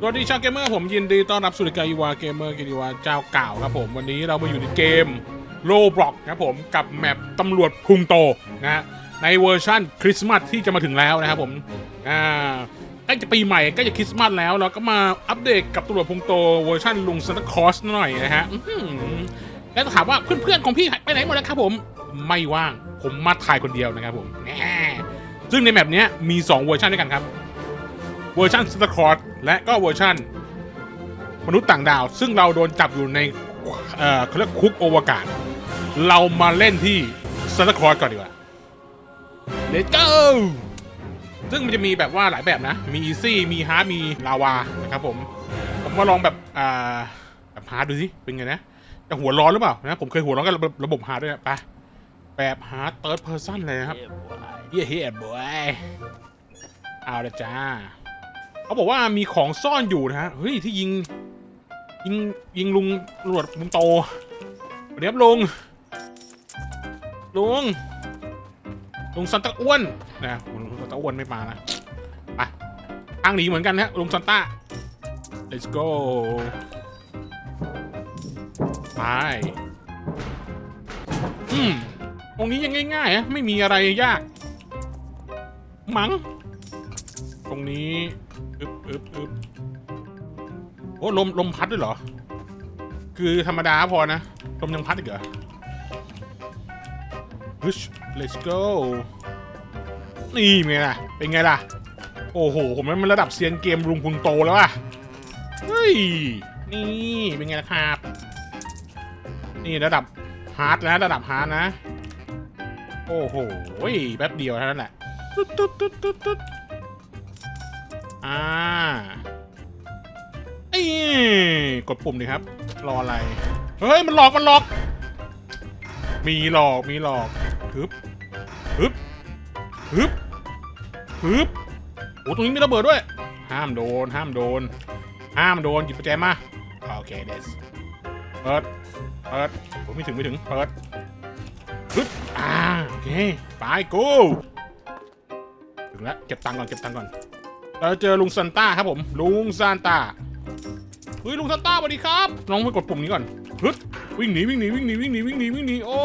สวัสดีชาวเกมเมอร์ผมยินดีต้อนรับสู่รายการอีวาเกมเมอร์กินอีวาเจ้าเก่าครับผมวันนี้เรามาอยู่ในเกมโลบล็อกนะครับผมกับแมปตำรวจพุงโตนะฮะในเวอร์ชั่นคริสต์มาสที่จะมาถึงแล้วนะครับผมอ่าใกล้จะปีใหม่ใกล้จะคริสต์มาสแล้วเราก็มาอัปเดตกับตำรวจพุงโตเวอร์ชันลุงซันตาคอสหน่อยนะฮะอื้อหือแล้วถามว่าเพื่อนๆของพี่ไปไหนหมดแล้วครับผมไม่ว่างผมมาถ่ายคนเดียวนะครับผมแหมซึ่งในแมปเนี้ยมีสองเวอร์ชันด้วยกันครับ เวอร์ชันสตาร์คอร์และก็เวอร์ชันมนุษย์ต่างดาว ซึ่งเราโดนจับอยู่ในเอ่อเขาเรียกคุกโอวกาศ เรามาเล่นที่สตาร์คอร์ก่อนดีกว่า Let's go ซึ่งมันจะมีแบบว่าหลายแบบนะ มีอีซี่ มีฮาร์ดมีลาวา นะครับผม ผมมาลองแบบอ่าแบบฮาร์ดดูสิ เป็นไงนะจะหัวร้อนหรือเปล่านะ ผมเคยหัวร้อนกับระบบระบบฮาร์ดด้วยนะไปแบบฮาร์ดเติร์ดเพอร์ซันเลยนะครับ เย้เฮ้บอย เอาละจ้า เขาบอกว่ามีของซ่อนอยู่นะฮะเฮ้ยที่ยิง ยิงยิงลุงตำรวจลุงโตสวัสดีครับลุงลุงลุงซันตาอ้วนนะลุงซันตาอ้วนไม่มานะไปทางหนีเหมือนกันนะลุงซันต้า let's go ไปอืมตรงนี้ยังง่ายๆอะไม่มีอะไรยาก มัง้งตรงนี้ อึบอึบโอ้ลมลมพัดด้วยเหรอ คือธรรมดาพอนะ ลมยังพัดอีกเหรอฮึช let's go นี่ไงล่ะ เป็นไงล่ะ โอ้โห ผมมันระดับเซียนเกมลุงพุงโตแล้วอะเฮ้ย นี่ เป็นไงล่ะครับ นี่ระดับฮาร์ดนะ ระดับฮาร์ดนะ โอ้โห แป๊บเดียวเท่านั้นแหละ ตุ๊ดตุ๊ดตุ๊ดตุ๊ดตุ๊ด อ่าเอ้ยกดปุ่มดิครับ รออะไร เฮ้ย มันหลอก มันหลอก มีหลอก มีหลอกฮึบฮึบฮึบฮึบโอ้ตรงนี้มีระเบิดด้วย ห้ามโดน ห้ามโดน ห้ามโดน หยิบประแจมา โอเคเดสเปิด เปิดผมไม่ถึงไม่ถึง เปิดฮึบอ่า โอเค ไปกู ถึงแล้ว เก็บตังค์ก่อน เก็บตังค์ก่อน เราเจอลุงซันต้าครับผม ลุงซานต้าเฮ้ยลุงซันต้าสวัสดีครับ น้องไปกดปุ่มนี้ก่อนฮึดวิ่งหนีวิ่งหนีวิ่งหนีวิ่งหนีวิ่งหนีวิ่งหนีโอ้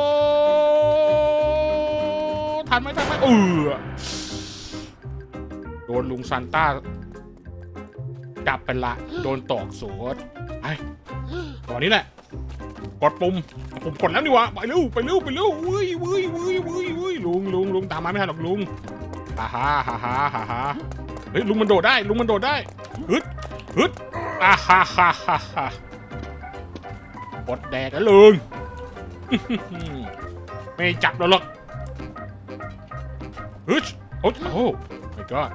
ทันไหมทันไหมเออโดนลุงซันต้าจับไปละ โดนตอกสวดไปตอนนี้แหละ กดปุ่มปุ่มกดแล้วนี่วะไปเร็วไปเร็วไปเร็วเว้ยเว้ยเว้ยเว้ยเว้ยลุงลุงลุงตามมาไม่ทันหรอกลุงฮ่าฮ่าฮ่าฮ่าฮ่า เฮ้ยลุงมันโดดได้ลุงมันโดดได้ฮึดฮึดอ่าฮ่าฮ่าฮ่าฮ่ากดแดกแล้วลุงไม่จับเราหรอกฮึดโอ้โห my god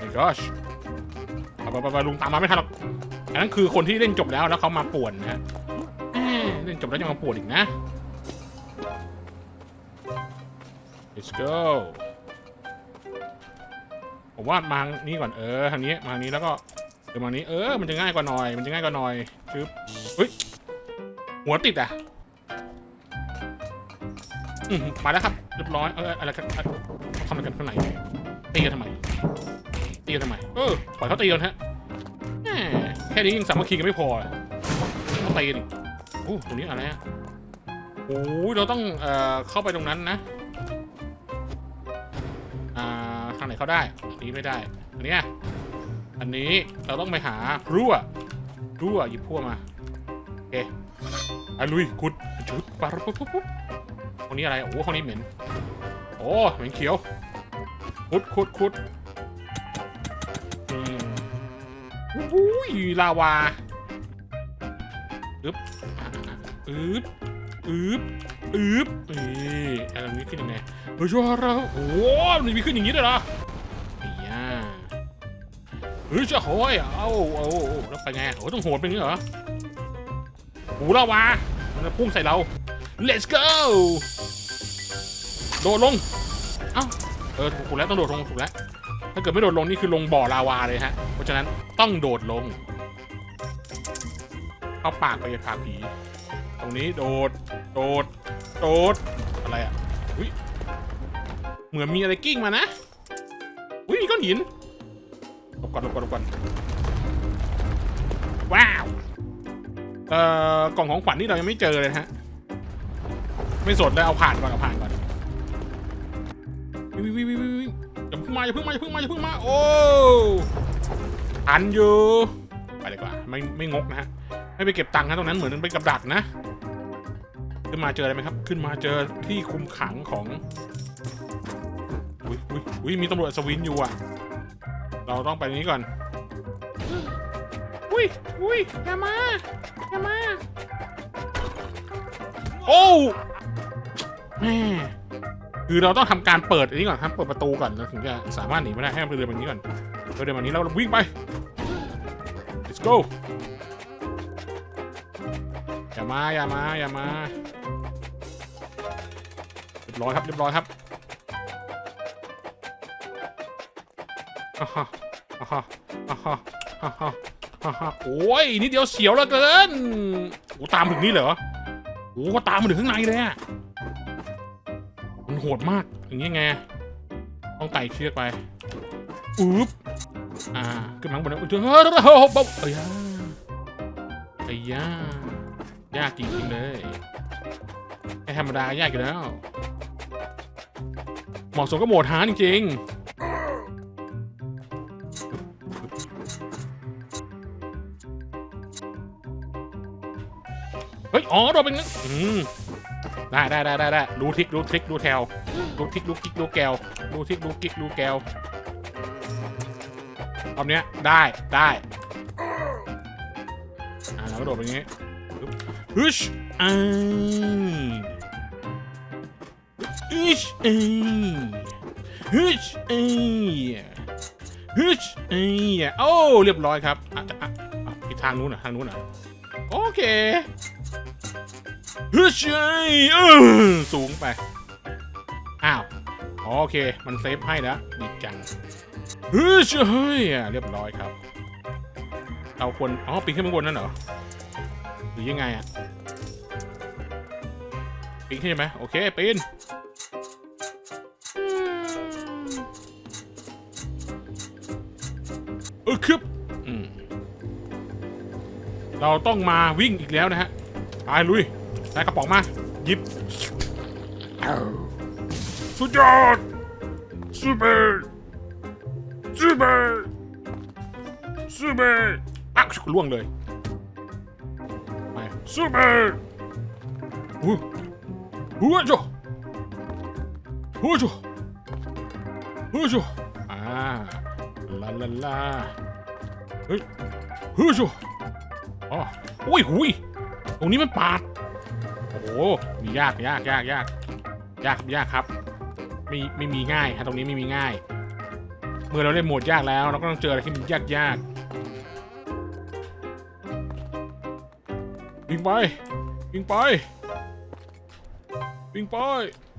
my gosh ไปไปไปลุงตามมาไม่ทันหรอกอันนั้นคือคนที่เล่นจบแล้วแล้วเขามาป่วนนะเล่นจบแล้วยังมาป่วนอีกนะ let's go ผมว่ามางนี้ก่อนเออทางนี้มางนี้แล้วก็เดี๋ยวมางนี้เออมันจะง่ายกว่าหน่อย มันจะง่ายกว่าหน่อยชึบเฮ้ยหัวติดอะอืมมาแล้วครับเรียบร้อยเอออะไรกันทำอะไรกันข้างในตีกันทำไมตีกันทำไมเออปล่อยเขาตีกันฮะแค่นี้ยังสามัคคีกันไม่พอต้องตีนอีกโอ้ตรงนี้อะไรอะโอ้ยเราต้องเอ่อเข้าไปตรงนั้นนะาทางไหนเขาได้อันนี้ไม่ได้ อันเนี้ยอันนี้เราต้องไปหารั่วรั่วหยิบพั่วมาโอเคไปลุยขุดชุดปั๊บปุ๊บปุ๊บปุ๊บห้องนี้อะไรโอ้โหห้องนี้เหม็นโอ้เหม็นเขียวขุดขุดขุดอืมอุ้ยลาวาอึ๊บอึ๊บอึ๊บอึ๊บนี่อันนี้ขึ้นยังไงเฮ้ยชัวร์เราโอ้โหมันมีขึ้นอย่างนี้ด้วยเหรอ เฮ้ยจะโหยเอาเอาเอาแล้วไปไงโอ้ต้องโหดเป็นงี้เหรอหูละวะมันจะพุ่งใส่เรา let's go โดดลง เอ้า เออถูกแล้วต้องโดดลงถูกแล้ว ถ้าเกิดไม่โดดลงนี่คือลงบ่อลาวาเลยฮะ เพราะฉะนั้นต้องโดดลง เข้าปากไปปากผี ตรงนี้โดด โดด โดด อะไรอะ อุ้ย เหมือนมีอะไรกิ้งมานะ อุ้ยมีก้อนหิน หลบก่อนหลบก่อนหลบก่อนว้าวเอ่อกล่องของขวัญนี่เรายังไม่เจอเลยฮะ ไม่สนเลยเอาผ่านก่อนเอาผ่านก่อนวิววิววิววิวิอย่าเพิ่งมาอย่าเพิ่งมาอย่าเพิ่งมาอย่าเพิ่งมาโอ้ทันอยู่ไปเลยดีกว่าไม่ไม่งกนะฮะไม่ไปเก็บตังค์นะตรงนั้นเหมือนเป็นกับดักนะ ขึ้นมาเจออะไรไหมครับ ขึ้นมาเจอที่คุมขังของอุ้ยอุ้ยอุ้ยมีตำรวจสวินอยู่อะ เราต้องไปนี้ก่อน อุ้ยอุ้ยอย่ามาอย่ามา โอ้แม่คือเราต้องทำการเปิดอันนี้ก่อนครับเปิดประตูก่อนเราถึงจะสามารถหนีไม่ได้ให้เราเดินแบบนี้ก่อนเราเดินแบบนี้แล้วเราวิ่งไป let's go อย่ามาอย่ามาอย่ามาเรียบร้อยครับเรียบร้อยครับ โอ้ยนิดเดียวเสียวเหลือเกินโอ้ตามถึงนี่เหรอโอ้ก็ตามมาถึงข้างในเลยอะมันโหดมากอย่างนี้ไงต้องไต่เชือกไปอุ๊บอ่าขึ้นมาข้างบนนะอุ๊ยเฮ้ยเฮ้ยเฮ้ยเฮ้ยเอ้ยไอ้ย่ายากจริงๆเลยไอ้ธรรมดายากอยู่แล้วเหมาะสมกับโหมดฮาร์ดจริงๆ ฮ้ย อ๋อโดนเป็นงั้นอืมได้ได้ได้ได้ได้ดูทิกดูทิกดูแถวดูทิกดูกิกดูแกวดูทิกดูกิกดูแกวรอบเนี้ยได้ได้อ่าแล้วก็โดดไปอย่างงี้ฮึชอ่าฮึชอ้ยฮึชอ้ยฮึชอ้ยโอ้เรียบร้อยครับอะอะอะอีกทางนู้นอะทางนู้นอะโอเค เฮึชยเออสูงไป อ้าวโอเค มันเซฟให้แล้วดีจังฮึชเฮ้ยเรียบร้อยครับเราควรอ๋อปีนขึ้นไปบนนั่นเหรอ หรือยังไงอะปีนขึ้นใช่ไหมโอเคปีนเออครับเราต้องมาวิ่งอีกแล้วนะฮะไปลุย ได้กระป๋องมาหยิบสุดยอดซูเปอร์ซูเปอร์ซูเปอร์อะล่วงเลยไปซูเปอร์หูหูจ้ะหูจ้ะหูจ้ะอ่าลาลาลาเฮ้ยหูจ้ะอ๋อโอ้ยหุยตรงนี้มันปาดโอ้โห มียากยากยากยากยากยากครับ ไม่ไม่มีง่ายฮะตรงนี้ไม่มีง่าย เมื่อเราเล่นโหมดยากแล้ว เราก็ต้องเจออะไรที่มันยากยากวิ่งไป วิ่งไป วิ่งไป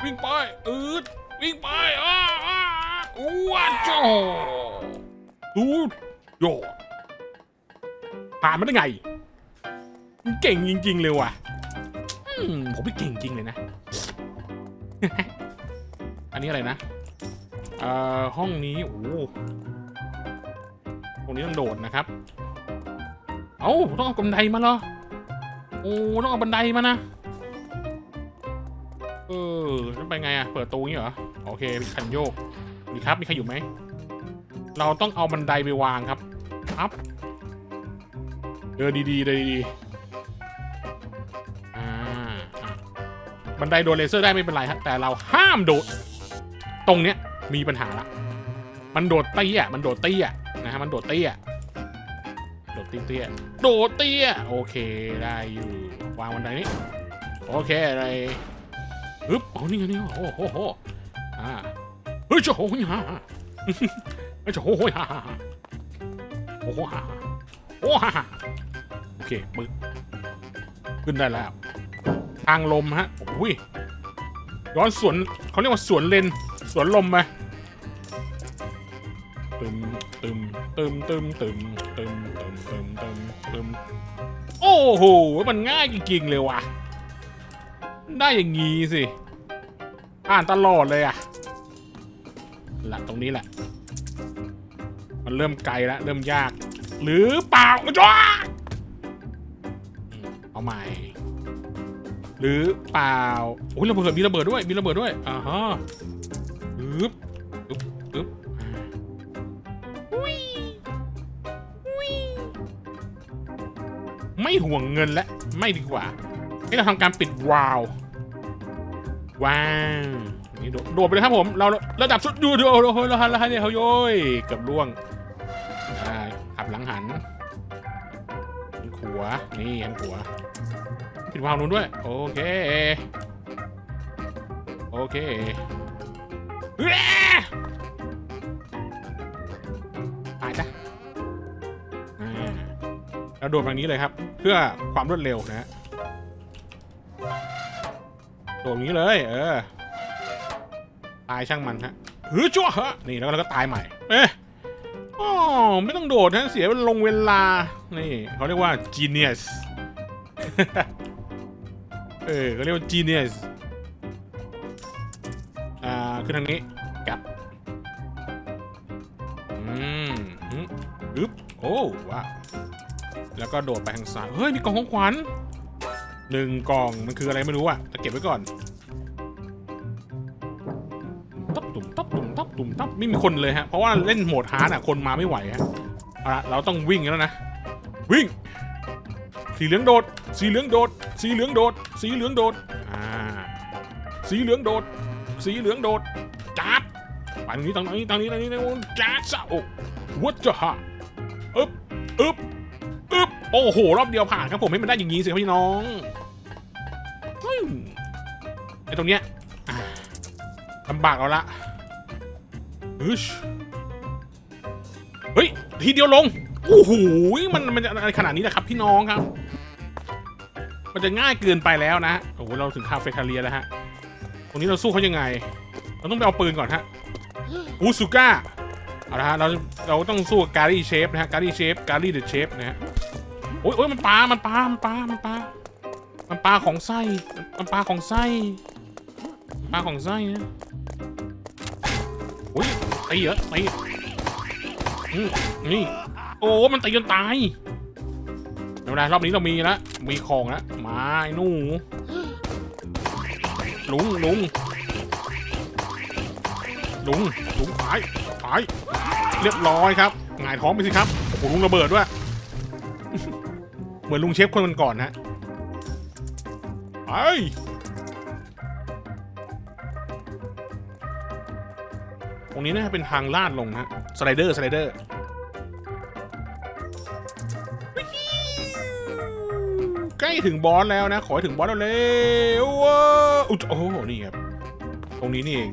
วิ่งไป อืดวิ่งไปอ้าอ้าอ้วนจ้อดูโยดผ่านมาได้ไง เก่งจริง ๆ เลยว่ะ มผมไม่เก่งจริงเลยนะ อันนี้อะไรนะเอ่อห้องนี้ โอ้โหตรงนี้ต้องโดดนะครับ เอ้าต้องเอาบันไดมาเหรอ โอ้ต้องเอาบันไดมานะ เออต้องไปไงอะเปิดตูงี้เหรอ โอเคมีคันโยก มีครับ มีใครอยู่ไหม เราต้องเอาบันไดไปวางครับอัพเดินดีๆเดินดีๆ บันไดโดนเลเซอร์ได้ไม่เป็นไรครับแต่เราห้ามโดด ตรงเนี้ยมีปัญหาละ มันโดดเตี้ยมันโดดเตี้ยนะฮะมันโดดเตี้ยโดดเตี้ยโดดเตี้ยโอเคได้อยู่วางบันไดนี้โอเคอะไรฮึบอ๋อนี่ไงนี่โอ้โหโหอ่าเฮ้ยจะโหยฮ่าเฮ้ยจะโหยฮ่าโอ้โหฮ่าโอ้ฮ่าโอเคปึ๊บขึ้นได้แล้ว ทางลมฮะโอ้ยย้อนสวนเขาเรียกว่าสวนเลนสวนลมไปตึมตึมตึมตึมตึมตึมตึมตึมตึมตึมโอ้โหมันง่ายจริงๆเลยว่ะ ได้อย่างงี้สิ อ่านตลอดเลยอะละตรงนี้แหละ มันเริ่มไกลแล้วเริ่มยาก หรือเปล่าจ้าเอาใหม่ หรือเปล่าโอ้ยระเบิดมีระเบิดด้วยมีระเบิดด้วยอ่าฮะปึ๊บปึ๊บปึ๊บอ่าอุ้ยอุ้ยไม่ห่วงเงินและไม่ดีกว่าให้เราทำการปิดวาล์วว้าวนี่โดดโดดไปเลยครับผม เราระดับสุดดูดูโอ้โหเราหันเราหันเนี่ยเขาโย้ยเกับล่วงานี่หันขวปิดวาล์วนู้นด้วย โอเค โอเคเตายจ้ะอ่าเราโดดแบบนี้เลยครับ เพื่อความรวดเร็วนะฮะโดดนี้เลย เออ ตายช่างมันฮะฮือจ้วฮะ นี่แล้วเราก็ตายใหม่ เอ๊ะอ๋อไม่ต้องโดดนะเสียลงเวลา นี่เขาเรียกว่า genius เออเขาเรียกว่า genius อ่าขึ้นทางนี้กลับ อืมอึ๊บโอ้ว้าวแล้วก็โดดไปทางซ้าย เฮ้ย มีกล่องของขวัญหนึ่งกล่องมันคืออะไรไม่รู้อะแต่เก็บไว้ก่อนตับตุ่มตับตุ่มตับตุ่มตับไม่มีคนเลยฮะ เพราะว่าเล่นโหมดฮาร์ดอะคนมาไม่ไหวฮะเอาละเราต้องวิ่งแล้วนะ วิ่ง สีเหลืองโดด สีเหลืองโดด สีเหลืองโดด สีเหลืองโดด อ่า สีเหลืองโดด สีเหลืองโดดจัดไปตรงนี้ตรงนี้ตรงนี้ตรงนี้ตรงนี้จัดซะโอ้วัดจะฮะอึบอึบอึบโอ้โห รอบเดียวผ่านครับผมให้มันได้อย่างนี้สิครับพี่น้องไอ้ตรงเนี้ยลำบากเอาละฮึชเฮ้ย ทีเดียวลง โอ้โหมันมันจะอะไรขนาดนี้นะครับพี่น้องครับ มันจะง่ายเกินไปแล้วนะโอ้โหเราถึงคาเฟ่ทาเลียแล้วฮะตรงนี้เราสู้เขายังไง เราต้องไปเอาปืนก่อนฮะอูซูก้าเอาละฮะเราเราต้องสู้กับการีเชฟนะฮะการีเชฟการีเดอะเชฟนะฮะโอ้ยโอ้ยมันปลา มันปลา มันปลา มันปลา มันปลาของไส้ มันปลาของไส้ ปลาของไส้นะโอ้ยตีเหรอตีอืมนี่ โอ้มันตีจนตายไม่เป็นไรรอบนี้เรามีแล้วมีของแล้วมาไอ้หนูลุงลุงลุงลุงตายตายเรียบร้อยครับหงายท้องไปสิครับโอ้โหลุงระเบิดด้วยเหมือนลุงเชฟคนก่อนๆฮะไปตรงนี้น่าจะเป็นทางลาดลงนะฮะสไลเดอร์สไลเดอร์ ล้ถึงบอสแล้วนะ ขอให้ถึงบอสเร็วๆว้วอุ๊ยโอ้โหนี่ครับ ตรงนี้นี่เอง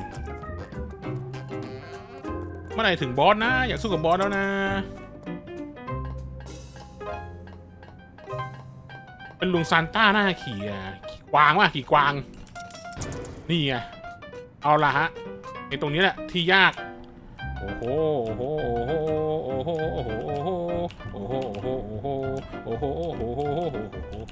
เมื่อไหร่ถึงบอสนะ อยากสู้กับบอสแล้วนะเป็นลุงซานต้าหน้าขี่อะขี่กวางว่ะขี่กวาง นี่ไงเอาละฮะไอตรงนี้แหละที่ยาก โอ้โหโอ้โหโอ้โหโอ้โหโอ้โหโอ้โหโอ้โหโอ้โหโอ้โหโอ้โห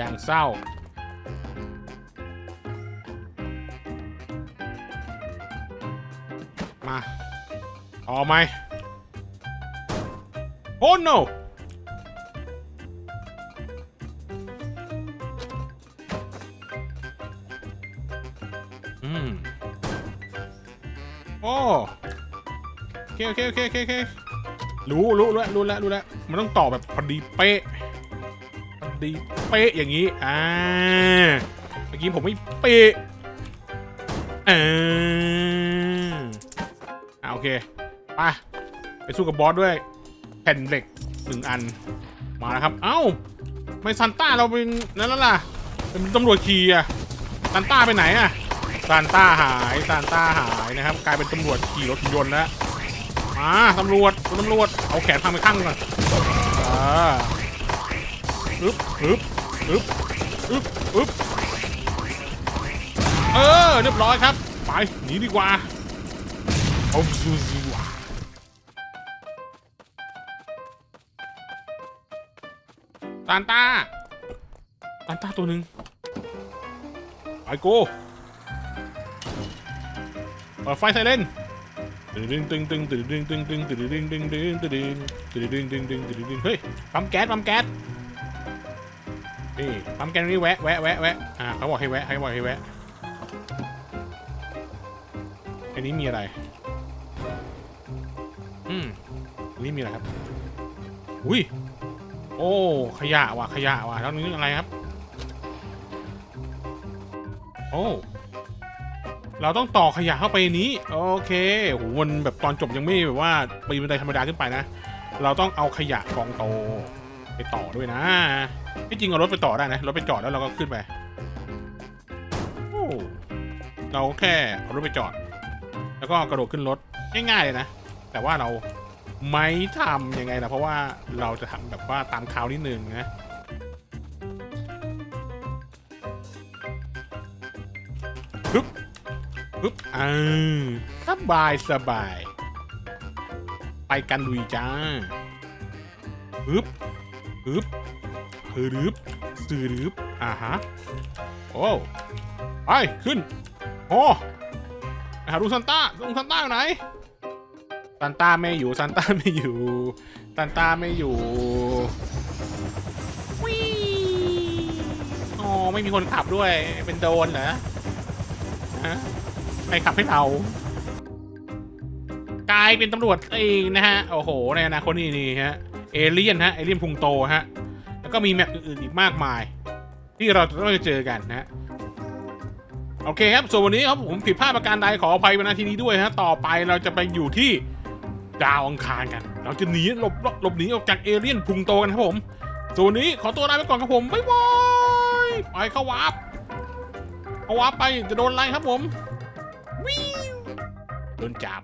อย่างเศร้า มาต่อไหมโอ้ no อืมโอ้โอเคโอเคโอเคโอเครู้รู้แล้วรู้แล้วรู้แล้วมันต้องต่อแบบพอดีเป๊ะ ดีเป๊ะอย่างนี้อ่าเมื่อกี้ผมไม่เป๊ะอ่าอ่าโอเคไปไปสู้กับบอสด้วยแผ่นเหล็กหนึ่งอันมาแล้วครับ เอ้าไม่ซันต้าเราเป็นนั่นแล้วล่ะเป็นตำรวจขี่อะซันต้าไปไหนอะซานต้าหายซานต้าหายนะครับ กลายเป็นตำรวจขี่รถยนต์แล้วมาตำรวจตำรวจ เอาแขนพังไปข้างหนึ่งก่อนอ่า อึ๊บอึ๊บอึ๊บอึ๊บอึ๊บเออเรียบร้อยครับ ไปหนีดีกว่าเอาซูซูวาซานตาซานตาตัวหนึ่งไปโก้เปิดไฟไซเรนตึงตึงตึงตึงตึงตึงตึงตึงตึงตึงตึงตึงตึงตึงตึงตึงตึงตึงตึงเฮ้ยปั๊มแก๊สปั๊มแก๊ส นี่ปั๊มแก๊สนี่แวะแวะแวะแวะอ่าเขาบอกให้แวะเขาบอกให้แวะอันนี้มีอะไรอืมอันนี้มีอะไรครับอุ้ยโอ้ขยะว่ะขยะว่ะแล้วนี้อะไรครับ โอ้เราต้องต่อขยะเข้าไปนี้โอเคโหมันแบบตอนจบยังไม่แบบว่าปีนบันไดธรรมดาขึ้นไปนะ เราต้องเอาขยะกองโตไปต่อด้วยนะ ที่จริงเอารถไปต่อได้นะ รถไปจอดแล้วเราก็ขึ้นไปโอ้เราแค่เอารถไปจอด แล้วก็กระโดดขึ้นรถง่ายๆเลยนะ แต่ว่าเราไม่ทำยังไงนะเพราะว่าเราจะทำแบบว่าตามคราวนิดนึงนะปึ๊บปึ๊บอ่าสบายสบาย ไปกันดุยจ้าปึ๊บปึ๊บ ฮึบสืรึบอ่าฮะ โอ้ไปขึ้น โอ้หาลุงซันต้าลุงซันต้าอยู่ไหน ซันต้าไม่อยู่ซันต้าไม่อยู่ซันต้าไม่อยู่วิอ๋อไม่มีคนขับด้วย เป็นโดนเหรอฮะใครขับให้เรากลายเป็นตำรวจเองนะฮะ โอ้โห ในอนาคตนี่นี่ฮะ เอเลี่ยนฮะ เอเลี่ยนพุงโตฮะ แล้วก็มีแมปอื่นๆอีกมากมาย ที่เราจะต้องเจอกันนะโอเคครับ ส่วนวันนี้ครับผมผิดพลาดประการใดขออภัยมาณที่นี้ด้วยฮะต่อไปเราจะไปอยู่ที่ดาวอังคารกัน เราจะหนีหลบหลบหนีออกจากเอเลี่ยนพุงโตกันครับผม ส่วนวันนี้ขอตัวลาไปก่อนครับผมบ๊ายบายไปเข้าวาร์ปเข้าวาร์ปไปจะโดนไล่ครับผมวิวโดนจับ